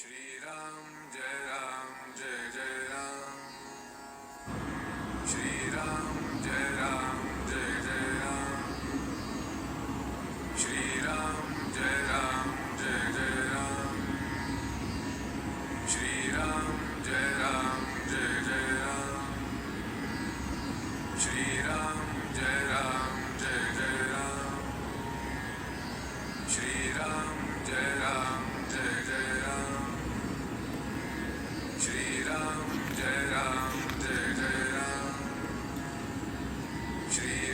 श्रीराम जय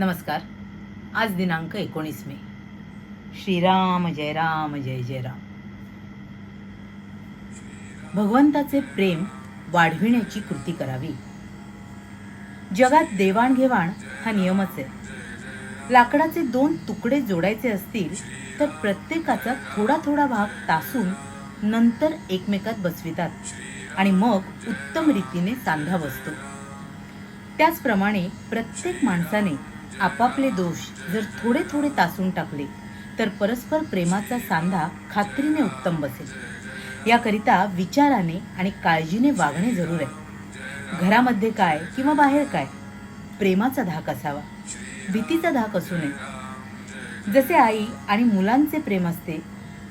नमस्कार. आज दिनांक एकोणीस मे. श्रीराम जय राम जय जय राम. भगवंताचे प्रेम वाढविण्याची कृती करावी. जगात देवाणघेवाण हा नियमच आहे. लाकडाचे दोन तुकडे जोडायचे असतील तर प्रत्येकाचा थोडा थोडा भाग तासून नंतर एकमेकात बसवितात आणि मग उत्तम रीतीने सांधा बसतो. त्याचप्रमाणे प्रत्येक माणसाने आपापले दोष जर थोडे थोडे तासून टाकले तर परस्पर प्रेमाचा सांधा खात्रीने उत्तम बसेल. याकरिता विचाराने आणि काळजीने वागणे जरूर आहे. घरामध्ये काय किंवा बाहेर काय प्रेमाचा धाक असावा भीतीचा धाक असू नये. जसे आई आणि मुलांचे प्रेम असते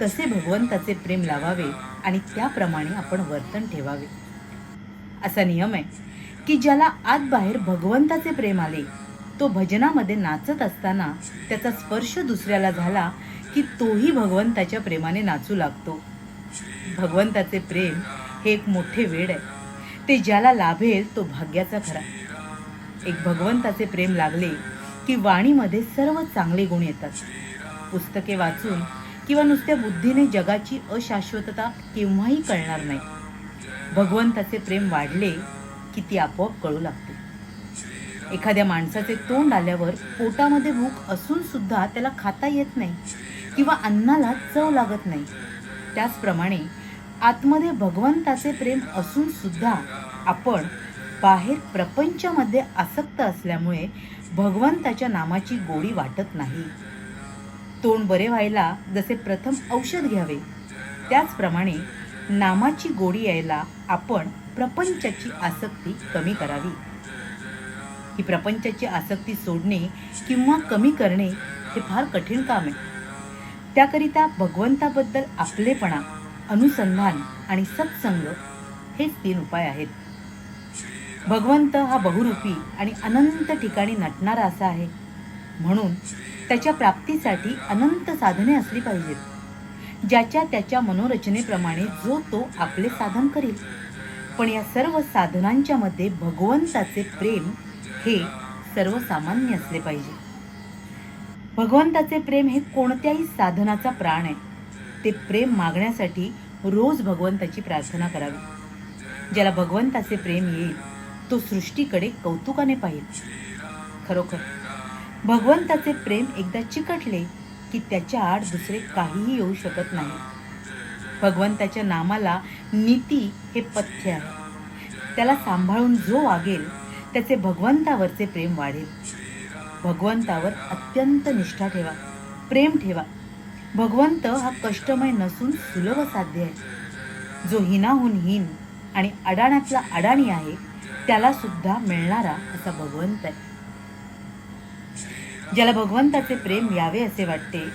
तसे भगवंताचे प्रेम लावावे आणि त्याप्रमाणे आपण वर्तन ठेवावे. असा नियम आहे की ज्याला आत बाहेर भगवंताचे प्रेम आले तो भजनामध्ये नाचत असताना त्याचा स्पर्श दुसऱ्याला झाला की तोही भगवंताच्या प्रेमाने नाचू लागतो. भगवंताचे प्रेम हे एक मोठे वेड आहे. ते ज्याला लाभेल तो भाग्याचा खरा. एक भगवंताचे प्रेम लागले की वाणीमध्ये सर्व चांगले गुण येतात. पुस्तके वाचून किंवा नुसत्या बुद्धीने जगाची अशाश्वतता केव्हाही कळणार नाही. भगवंताचे प्रेम वाढले की ती आपोआप कळू लागते. एखाद्या माणसाचे तोंड आल्यावर पोटामध्ये भूक असून सुद्धा त्याला खाता येत नाही किंवा अन्नाला चव लागत नाही. त्याचप्रमाणे आतमध्ये भगवंताचे प्रेम असून सुद्धा आपण बाहेर प्रपंचामध्ये आसक्त असल्यामुळे भगवंताच्या नामाची गोडी वाटत नाही. तोंड बरे व्हायला जसे प्रथम औषध घ्यावे त्याचप्रमाणे नामाची गोडी यायला आपण प्रपंचाची आसक्ती कमी करावी. ही प्रपंचाची आसक्ती सोडणे किंवा कमी करणे हे फार कठीण काम आहे. त्याकरिता भगवंताबद्दल आपलेपणा अनुसंधान आणि सत्संग हेच तीन उपाय आहेत. भगवंत हा बहुरूपी आणि अनंत ठिकाणी नटणारा असा आहे. म्हणून त्याच्या प्राप्तीसाठी अनंत साधने असली पाहिजेत ज्याच्या त्याच्या मनोरचनेप्रमाणे जो तो आपले साधन करील. पण या सर्व साधनांच्यामध्ये भगवंताचे प्रेम हे सर्वसामान्य असले पाहिजे. भगवंताचे प्रेम हे कोणत्याही साधनाचा प्राण आहे. ते प्रेम मागण्यासाठी रोज भगवंताची प्रार्थना करावी. ज्याला भगवंताचे प्रेम येईल तो सृष्टीकडे कौतुकाने पाहिल. खरोखर भगवंताचे प्रेम एकदा चिकटले की त्याच्या आड दुसरे काहीही येऊ शकत नाही. भगवंताच्या नामाला नीती हे पथ्य आहे. त्याला सांभाळून जो वागेल त्याचे भगवंतावरचे प्रेम वाढेल. भगवंतावर अत्यंत निष्ठा ठेवा. प्रेम ठेवा. भगवंत हा कष्टमय नसून सुलभ साध्य आहे. जो हिनाहून हीन आणि अडाण्यातला अडाणी आहे त्याला सुद्धा मिळणारा असा भगवंत आहे. ज्याला भगवंताचे प्रेम यावे असे वाटते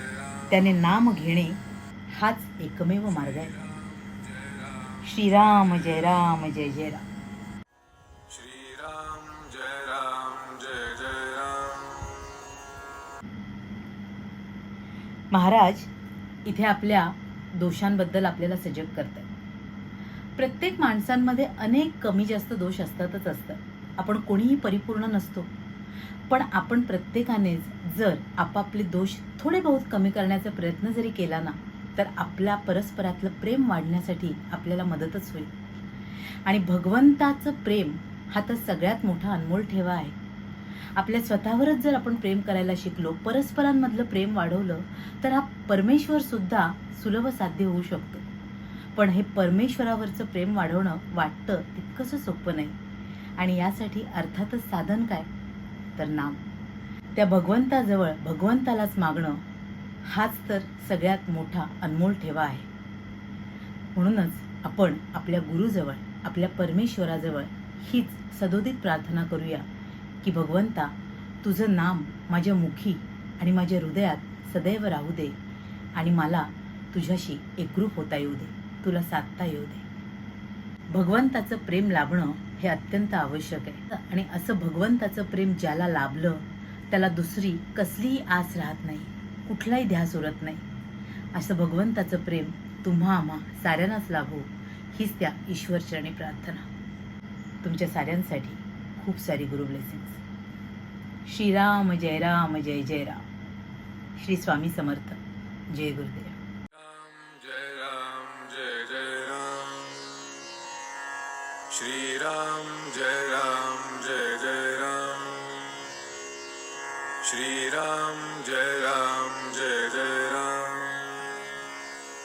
त्याने नाम घेणे हाच एकमेव मार्ग आहे. श्रीराम जय राम जय जय राम. महाराज इथे आपल्या दोषांबद्दल आपल्याला सजग करतात. प्रत्येक माणसांमध्ये अनेक कमी जास्त दोष असतातच असतात. आपण कोणीही परिपूर्ण नसतो. पण आपण प्रत्येकानेच जर आपापले दोष थोडे बहुत कमी करण्याचा प्रयत्न जरी केला ना तर आपल्या परस्परातलं प्रेम वाढण्यासाठी आपल्याला मदतच होईल. आणि भगवंताचं प्रेम हा तर सगळ्यात मोठा अनमोल ठेवा आहे. आपल्या स्वतःवरच जर आपण प्रेम करायला शिकलो परस्परांमधलं प्रेम वाढवलं तर हा परमेश्वर सुद्धा सुलभ साध्य होऊ शकतो. पण हे परमेश्वरावरचं प्रेम वाढवणं वाटतं तितकंसं सोपं नाही. आणि यासाठी अर्थातच साधन काय? तर नाम. त्या भगवंताजवळ भगवंतालाच मागणं हाच तर सगळ्यात मोठा अनमोल ठेवा आहे. म्हणूनच आपण आपल्या गुरुजवळ आपल्या परमेश्वराजवळ हीच सदोदित प्रार्थना करूया. की भगवंता तुझं नाम माझ्या मुखी आणि माझ्या हृदयात सदैव राहू दे आणि मला तुझ्याशी एकरूप होता येऊ दे. तुला साधता येऊ दे. भगवंताचं प्रेम लाभणं हे अत्यंत आवश्यक आहे. आणि असं भगवंताचं प्रेम ज्याला लाभलं त्याला दुसरी कसलीही आस राहत नाही कुठलाही ध्यास उरत नाही. असं भगवंताचं प्रेम तुम्हा आम्हा साऱ्यांनाच लाभो हीच त्या ईश्वरचरणी प्रार्थना. तुमच्या साऱ्यांसाठी खूप सारी गुरु ब्लेसिंग्स श्रीराम जय राम जय जय राम. श्री स्वामी समर्थ. जय गुरुदेव. जय राम जय जय राम. श्री राम जय राम जय जय राम श्री राम जय राम.